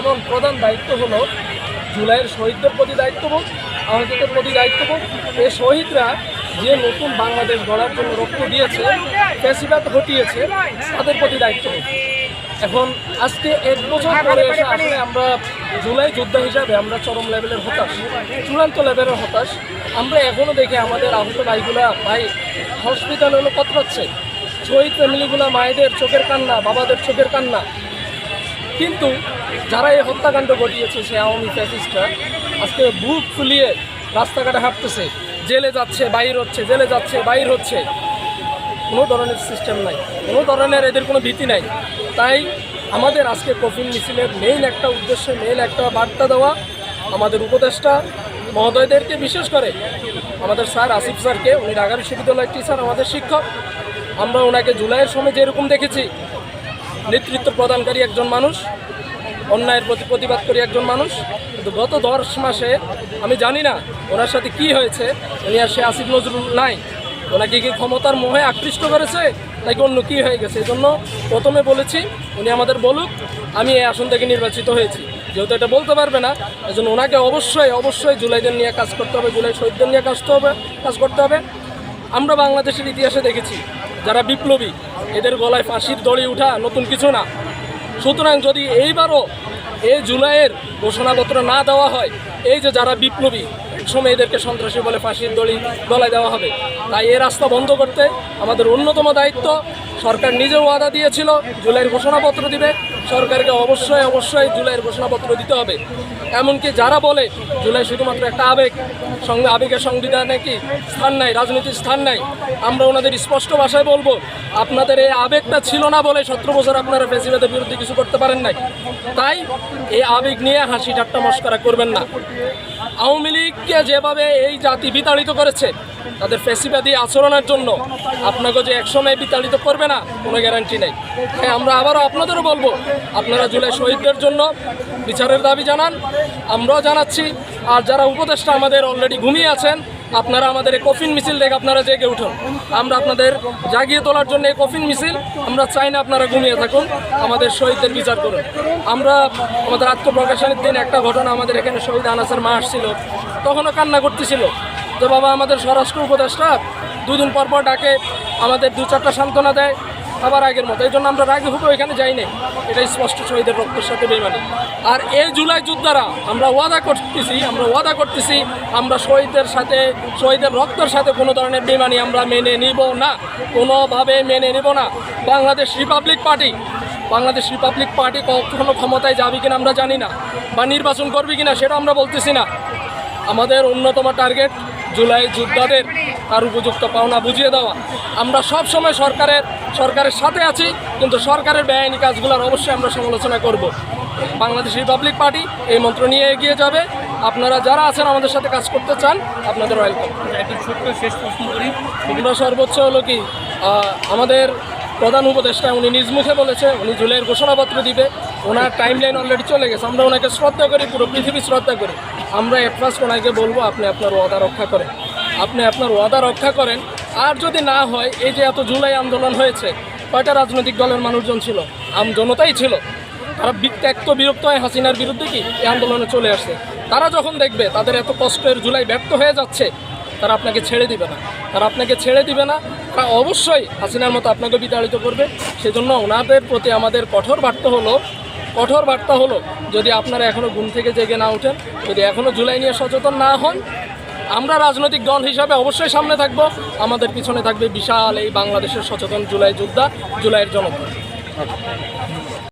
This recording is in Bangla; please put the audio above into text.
এবং প্রধান দায়িত্ব হলো জুলাইয়ের শহীদদের প্রতি দায়িত্ববোধ, আহতদের প্রতি দায়িত্ববোধ। এই শহীদরা যে নতুন বাংলাদেশ গড়ার জন্য রক্ত দিয়েছে ফেসিবাদ ঘটিয়েছে, তাদের প্রতি দায়িত্ববোধ। এখন আজকে এক বছর পরে এসে আসলে আমরা জুলাই যোদ্ধা হিসাবে আমরা চরম লেভেলের হতাশ, চূড়ান্ত লেভেলের হতাশ। আমরা এখনও দেখি আমাদের আহত ভাইগুলা ভাই হসপিটাল হলো কত পাচ্ছে শহীদ ফ্যামিলিগুলা মায়েদের চোখের কান্না, বাবাদের চোখের কান্না কিন্তু যারা এই হত্যাকাণ্ড ঘটিয়েছে, সে আওয়ামী ফ্যাসিস্টরা, আজকে বুক ফুলিয়ে রাস্তাঘাটে হাঁটতেছে, জেলে যাচ্ছে, বাইর হচ্ছে, জেলে যাচ্ছে, বাইর হচ্ছে। কোনো ধরনের সিস্টেম নাই, কোনো ধরনের এদের কোনো ভীতি নাই। তাই আমাদের আজকে কফিন মিছিলের মেইন একটা উদ্দেশ্য মেইন একটা বার্তা দেওয়া আমাদের উপদেষ্টা মহোদয়দেরকে, বিশেষ করে আমাদের স্যার আসিফ স্যারকে। উনি ঢাকা বিশ্ববিদ্যালয়ের টিচার আমাদের শিক্ষক। আমরা ওনাকে জুলাইয়ের সময় যেরকম দেখেছি নেতৃত্ব প্রদানকারী একজন মানুষ, অন্যায়ের প্রতি প্রতিবাদ করি একজন মানুষ। কিন্তু গত দশ মাসে আমি জানি না ওনার সাথে কি হয়েছে, উনি আর সে আসিফ নজরুল নাই। ওনাকে কি ক্ষমতার মোহে আকৃষ্ট করেছে, নাকি অন্য কী হয়ে গেছে? এই জন্য প্রথমে বলেছি, উনি আমাদের বলুক, আমি এই আসন থেকে নির্বাচিত হয়েছি। যেহেতু এটা বলতে পারবে না এই জন্য ওনাকে অবশ্যই অবশ্যই জুলাইদের নিয়ে কাজ করতে হবে, জুলাই শহীদদের নিয়ে কাজ হবে, কাজ করতে হবে। আমরা বাংলাদেশের ইতিহাসে দেখেছি, যারা বিপ্লবী এদের গলায় ফাঁসির দড়ি উঠা নতুন কিছু না। সুতরাং যদি এইবারও এই জুলাইয়ের ঘোষণাপত্র না দেওয়া হয়, এই যে যারা বিপ্লবী সময় এদেরকে সন্ত্রাসী বলে ফাঁসির দড়ি গলায় দেওয়া হবে। তাই এ রাস্তা বন্ধ করতে আমাদের অন্যতম দায়িত্ব, সরকার নিজেও ওয়াদা দিয়েছিল, জুলাইয়ের ঘোষণাপত্র দিবে। সরকারকে অবশ্যই অবশ্যই জুলাইয়ের ঘোষণাপত্র দিতে হবে। এমনকি যারা বলে, জুলাই শুধুমাত্র একটা আবেগ, সঙ্গে আবেগের সংবিধানে কি স্থান নাই, রাজনীতির স্থান নাই, আমরা ওনাদের স্পষ্ট ভাষায় বলব, আপনাদের এই আবেগটা ছিল না বলে সতেরো বছর আপনারা ফেসিবাদের বিরুদ্ধে কিছু করতে পারেন নাই। তাই এই আবেগ নিয়ে হাসি ঠাট্টা মস্করা করবেন না। আওয়ামী লীগকে যেভাবে এই জাতি বিতাড়িত করেছে, তাদের ফেসিবাদী আচরণের জন্য আপনাকে যে একসময় বিতাড়িত করবে না, কোনো গ্যারান্টি নেই। হ্যাঁ আমরা আবারও আপনাদেরও বলব, আপনারা জুলাই শহীদদের জন্য বিচারের দাবি জানান। আমরাও জানাচ্ছি, আর যারা উপদেষ্টা আমাদের অলরেডি ঘুমিয়ে আছেন আপনারা আমাদের এই কফিন মিছিল দেখে আপনারা জেগে উঠুন। আমরা আপনাদের জাগিয়ে তোলার জন্য এই কফিন মিছিল, আমরা চাই না আপনারা ঘুমিয়ে থাকুন, আমাদের শহীদদের বিচার করুন। আমরা আমাদের আত্মপ্রকাশনের দিন একটা ঘটনা আমাদের এখানে শহীদ আনাসের মা আসছিল, তখনও কান্না করতেছিল। যে বাবা আমাদের স্বরাষ্ট্র উপদেষ্টা, দুদিন পর পর ডাকে, আমাদের দু চারটা সান্ত্বনা দেয় আবার আগের মতো এই জন্য আমরা রাগে হুবো এখানে যাই নাই। এটা স্পষ্ট শহীদের রক্তের সাথে বেমানি আর এই জুলাই যোদ্ধারা আমরা ওয়াদা করতেছি, আমরা ওয়াদা করতেছি, আমরা শহীদদের সাথে, শহীদের রক্তের সাথে কোনো ধরনের বেমানি আমরা মেনে নিব না, কোনোভাবে মেনে নিব না। Bangladesh Republic Party, Bangladesh Republic Party কখনো ক্ষমতায় যাবে কিনা আমরা জানি না, বা নির্বাচন করবে কিনা সেটা আমরা বলতেছি না। আমাদের অন্যতম টার্গেট জুলাই যোদ্ধাদের তার উপযুক্ত পাওনা বুঝিয়ে দেওয়া। আমরা সব সময় সরকারের সরকারের সাথে আছি কিন্তু সরকারের বেআইনি কাজগুলোর অবশ্যই আমরা সমালোচনা করব। বাংলাদেশ রিপাবলিক পার্টি এই মন্ত্র নিয়ে এগিয়ে যাবে। আপনারা যারা আছেন আমাদের সাথে কাজ করতে চান আপনাদের ওয়েলকাম একটু ছোট্ট শেষ প্রশ্ন করি। আমরা সর্বোচ্চ হলো কি আমাদের প্রধান উপদেষ্টা উনি নিজ মুখে বলেছে উনি জুলাইয়ের ঘোষণাপত্র দিবে। ওনার টাইম লাইন অলরেডি চলে গেছে। আমরা ওনাকে শ্রদ্ধা করি পুরো পৃথিবী শ্রদ্ধা করি। আমরা এট ফার্স্ট ওনাকে বলব আপনি আপনার ওয়াদা রক্ষা করেন। আপনি আপনার ওয়াদা রক্ষা করেন আর যদি না হয়, এই যে এত জুলাই আন্দোলন হয়েছে, কয়টা রাজনৈতিক দলের মানুষজন ছিল? আম জনতাই ছিল। তারা বিত্যক্ত, বিরক্ত হয় হাসিনার বিরুদ্ধে কি এই আন্দোলনে চলে আসছে? তারা যখন দেখবে তাদের এত কষ্টের জুলাই ব্যর্থ হয়ে যাচ্ছে, তারা আপনাকে ছেড়ে দিবে না। তারা আপনাকে ছেড়ে দিবে না, তারা অবশ্যই হাসিনার মতো আপনাকে বিতাড়িত করবে। সেজন্য ওনাদের প্রতি আমাদের কঠোর বার্তা হলো, কঠোর বার্তা হলো, যদি আপনারা এখনও ঘুম থেকে জেগে না ওঠেন, যদি এখনও জুলাই নিয়ে সচেতন না হন আমরা রাজনৈতিক দল হিসাবে অবশ্যই সামনে থাকব। আমাদের পিছনে থাকবে বিশাল এই বাংলাদেশের সচেতন জুলাই যোদ্ধা, জুলাইয়ের জনতা।